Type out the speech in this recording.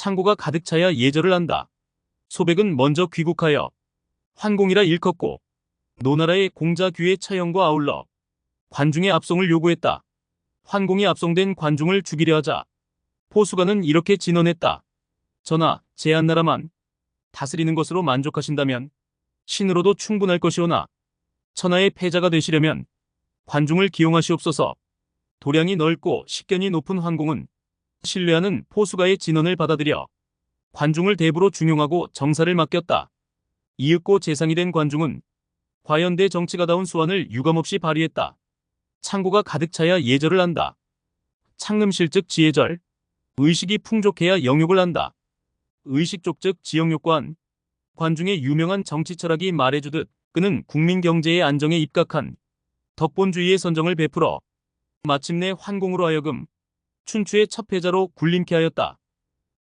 창고가 가득 차야 예절을 한다. 소백은 먼저 귀국하여 환공이라 일컫고 노나라의 공자 귀의 처형과 아울러 관중의 압송을 요구했다. 환공이 압송된 관중을 죽이려 하자 포수가는 이렇게 진언했다. 전하, 제한나라만 다스리는 것으로 만족하신다면 신으로도 충분할 것이오나 천하의 패자가 되시려면 관중을 기용하시옵소서. 도량이 넓고 식견이 높은 환공은 신뢰하는 포수가의 진언을 받아들여 관중을 대부로 중용하고 정사를 맡겼다. 이윽고 재상이 된 관중은 과연대 정치가다운 수완을 유감없이 발휘했다. 창고가 가득 차야 예절을 한다. 창음실 즉 지혜절. 의식이 풍족해야 영욕을 한다. 의식족 즉 지역욕관. 관중의 유명한 정치 철학이 말해주듯 그는 국민 경제의 안정에 입각한 덕본주의의 선정을 베풀어 마침내 환공으로 하여금 춘추의 첫 패자로 군림케 하였다.